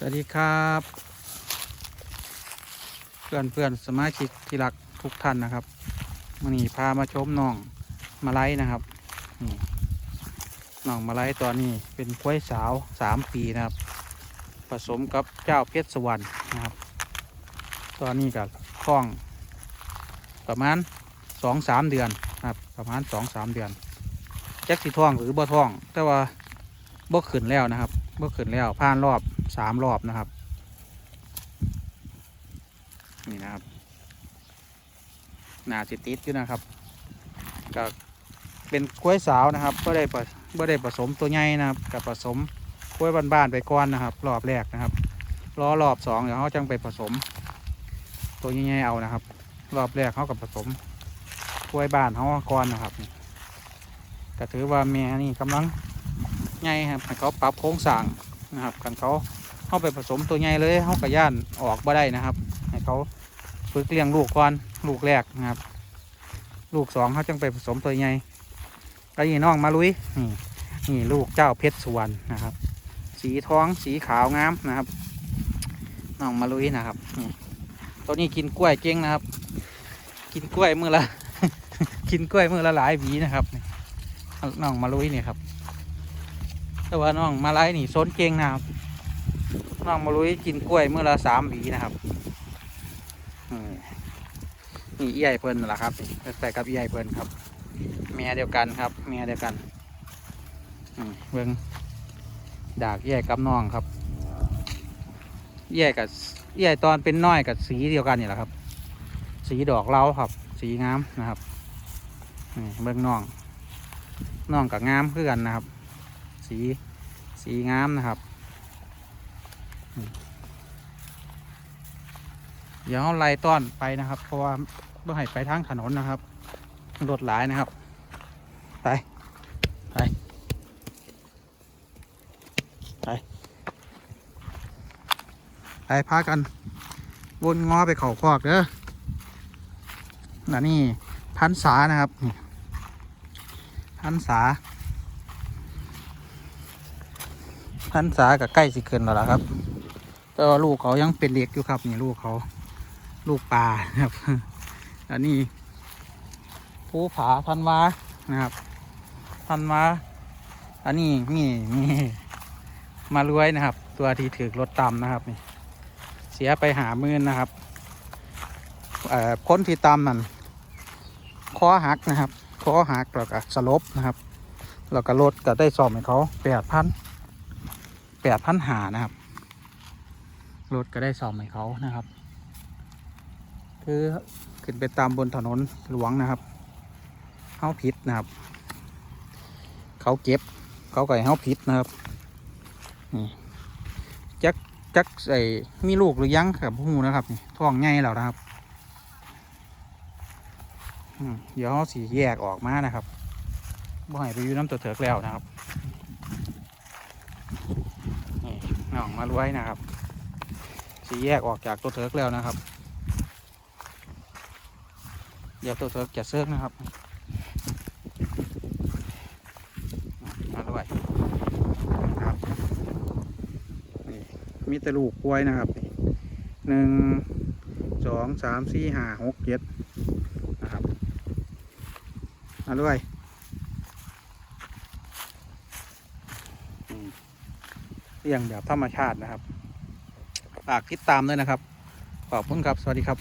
สวัสดีครับ เพื่อนเพื่อนสมาชิกที่รักทุกท่านนะครับมันนี้พามาชมน้องมาไลนะครับนี่น้องมาไลตอนนี้เป็นกล้วยสาวสามปีนะครับ ผสมกับเจ้าเพชรสวรรค์นะครับ ตอนนี้กับคล้อง ประมาณสองสามเดือนนะครับประมาณสองสามเดือนแจ็คสีท่องหรือบ่ท่อง แต่ว่าบ่ขึ้นแล้วนะครับบ่ขึ้นแล้วผ่านรอบ สามรอบนะครับ นี่นะครับหนาสิติดอยู่นะครับก็เป็นกล้วยสาวนะครับก็ได้ผสบ่ได้ผสมตัวใหญ่นะครับกับผสมกล้วยบ้านๆไปก่อนนะครับ รอบแรกนะครับรอรอบสองเดี๋ยวเขาจังไปผสม ตัวใหญ่ๆเอานะครับ รอบแรกเขากับผสมกล้วยบ้านเขาก่อนนะครับก็ถือว่าแม่นี่กำลังใหญ่ครับเขาปรับโครงสร้างนะครับกันเขา เข้าไปผสมตัวใหญ่เลยเขากระย่านออกบ่ได้นะครับ ให้เขาฝึกเลี้ยงลูกก่อนลูกแรกนะครับ ลูกสองเขาจังไปผสมตัวใหญ่แล้วนี่น้องมาลุยนี่นี่ลูกเจ้าเพชรสุวรรณนะครับ สีท้องสีขาวงามนะครับน้องมาลุยนะครับตัวนี้กินกล้วยเก่งนะครับ กินกล้วยมือละ กินกล้วยมือละหลายหวีนะครับน่องมาลุยนี่ครับ แต่ว่าน้องมาไล่นี่ซนเก่งนะครับ น้องมาลุยกินกล้วยเมื่อละสามหวีนะครับนี่เอี้ยเพิ่นนั่นแหละครับใส่กับเอี้ยเพิ่นครับเมียเดียวกันครับเมียเดียวกันอืมเบิ่งดากเอี้ยกับน้องครับเอี้ยกับเอี้ยตอนเป็นน้อยกับสีเดียวกันนี่แหละครับ สีดอกเล้าครับ สีงามนะครับเบิ่งน้องน้องกับงามคือกันนะครับ สีสีงามนะครับ เดี๋ยวเราไล่ต้อนไปนะครับ เพราะว่าเมื่อให้ไปทางถนนนะครับรถหลายนะครับ ไปไปไปไปพากันวนงอไปเข่าคอกเด้อนะนี่พันษานะครับพันษาพันษากับใกล้สิเกินแล้วล่ะครับ แต่ว่าลูกเขายังเป็นเด็กอยู่ครับนี่ลูกเขา ลูกปลานะครับ อันนี้ภูผาพันวานะครับ พันวาอันนี้นี่นี่มารวยนะครับ ตัวที่ถือรถต่ำนะครับนี่เสียไปหามื่นนะครับเอ่อคนที่ต่ำนั่นคอหักนะครับคอหักแล้วก็สลบนะครับแล้วก็รถก็ได้สอบให้เขาแปดพันแปดพันหานะครับรถก็ได้ซ่อมให้เขานะครับ คือขึ้นไปตามบนถนนหลวงนะครับเขาผิดนะครับ เขาเก็บ เขาไก่เขาผิดนะครับนี่จักจักใส่มีลูกหรือยังกับผู้นะครับนี่ท้องใหญ่แล้วนะครับเดี๋ยวเขาสีแยกออกมานะครับบ่ให้ไปอยู่น้ำตัวเถิกแล้วนะครับนี่น้องมารวยนะครับสีแยกออกจากตัวเทิร์กแล้วนะครับ เดี๋ยวตัวเทิร์กจะเซิร์กนะครับมาด้วยครับนี่มีแต่ลูกกล้วยนะครับหนึ่งสองสามสี่ห้าหกเจ็ดนะครับมาด้วยอืมเลี้ยงแบบธรรมชาตินะครับฝากติดตามด้วยนะครับ ขอบคุณครับ สวัสดีครับ